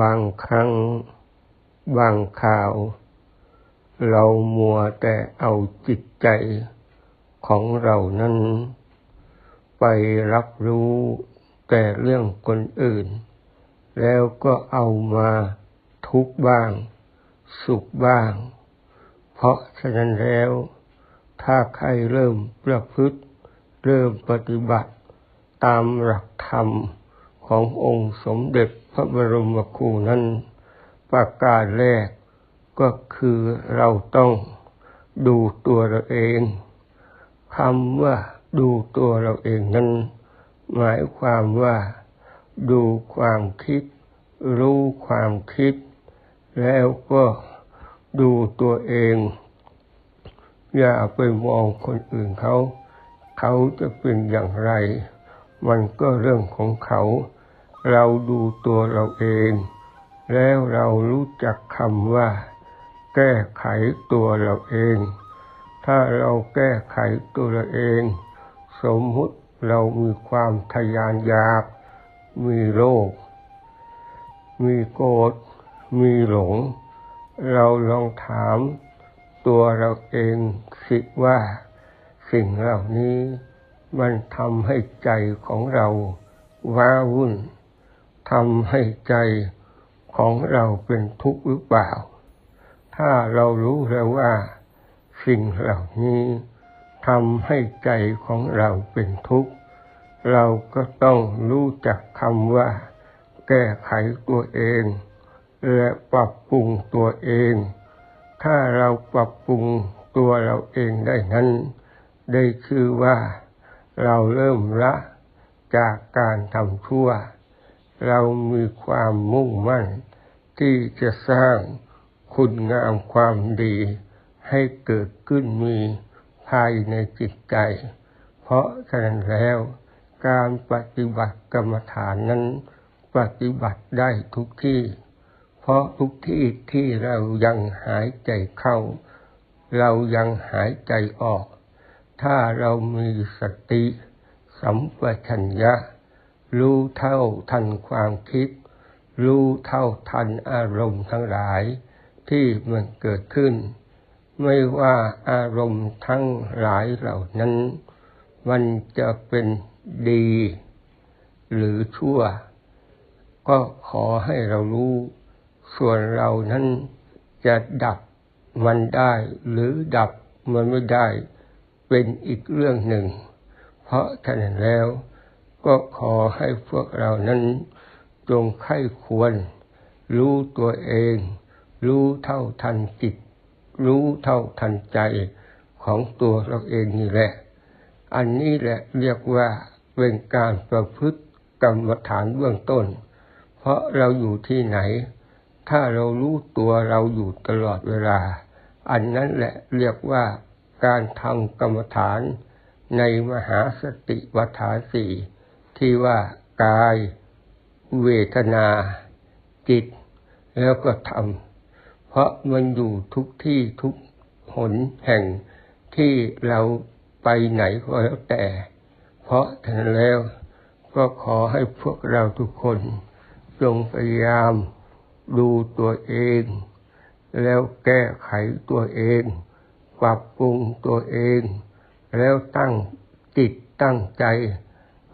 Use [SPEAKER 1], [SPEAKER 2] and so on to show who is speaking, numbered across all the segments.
[SPEAKER 1] บางครั้งบางข่าว เรามัวแต่เอาจิตใจของเรานั้น ไปรับรู้แต่เรื่องคนอื่น แล้วก็เอามาทุกบ้าง สุขบ้าง เพราะฉะนั้นแล้ว ถ้าใครเริ่มประพฤติ เริ่มปฏิบัติตามหลักธรรม ขององค์สมเด็จพระบรมครูนั้น ประการแรกก็คือเราต้องดูตัวเราเองคำว่าดูตัวเราเองนั้น หมายความว่า ดูความคิด รู้ความคิด แล้วก็ดูตัวเอง อย่าไปมองคนอื่นเขา เขาจะเป็นอย่างไร มันก็เรื่องของเขา เราดูตัวเราเอง แล้วเรารู้จักคำว่า แก้ไขตัวเราเอง ถ้าเราแก้ไขตัวเราเอง สมมุติเรามีความทะยานอยาก มีโรคมีโกรธมีหลง เราลองถามตัวเราเองสิว่าสิ่งเหล่านี้มันทำให้ใจของเราว้าวุ่น ทำให้ใจของเราเป็นทุกข์หรือเปล่า ถ้าเรารู้แล้วว่า สิ่งเหล่านี้ทำให้ใจของเราเป็นทุกข์ เราก็ต้องรู้จักคำว่า แก้ไขตัวเอง และปรับปรุงตัวเอง ถ้าเราปรับปรุงตัวเราเองได้นั้น ได้คือว่า เราเริ่มละจากการทำชั่ว เรามีความมุ่งมั่น ที่จะสร้างคุณงามความดี ให้เกิดขึ้นมีภายในจิตใจ เพราะฉะนั้นแล้วการปฏิบัติกรรมฐานนั้น ปฏิบัติได้ทุกที่ เพราะทุกที่ที่เรายังหายใจเข้า เรายังหายใจออก ถ้าเรามีสติสัมปชัญญะ รู้เท่าทันความคิด รู้เท่าทันอารมณ์ทั้งหลาย ที่มันเกิดขึ้น ไม่ว่าอารมณ์ทั้งหลายเหล่านั้น มันจะเป็นดี หรือชั่ว ก็ขอให้เรารู้ ส่วนเรานั้นจะดับมันได้หรือดับมันไม่ได้เป็นอีกเรื่องหนึ่ง เพราะฉะนั้นแล้ว ก็ขอให้พวกเรานั้นจงไข้ควร รู้ตัวเอง รู้เท่าทันจิต รู้เท่าทันใจของตัวเราเองนี่แหละ อันนี้แหละเรียกว่าเป็นการประพฤติกรรมฐานเบื้องต้น เพราะเราอยู่ที่ไหน ถ้าเรารู้ตัวเราอยู่ตลอดเวลา อันนั้นแหละเรียกว่าการทำกรรมฐานในมหาสติวัฏฐานสี่ ที่ว่ากาย เวทนา จิต แล้วก็ธรรม เพราะมันอยู่ทุกที่ทุกหนแห่งที่เราไปไหนก็แล้วแต่ เพราะฉะนั้นแล้วก็ขอให้พวกเราทุกคนจงพยายามดูตัวเอง แล้วแก้ไขตัวเอง ปรับปรุงตัวเอง แล้วตั้งจิตตั้งใจ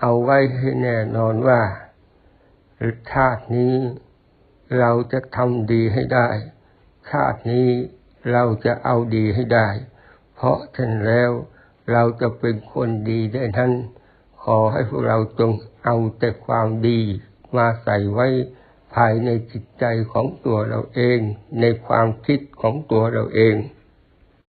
[SPEAKER 1] เอาไว้ให้แน่นอนว่าชาตินี้เราจะทำดีให้ได้ ชาตินี้เราจะเอาดีให้ได้ เพราะฉะนั้นแล้วเราจะเป็นคนดีได้นั้นขอให้พวกเราจงเอาแต่ความดีมาใส่ไว้ภายในจิตใจของตัวเราเอง ในความคิดของตัวเราเอง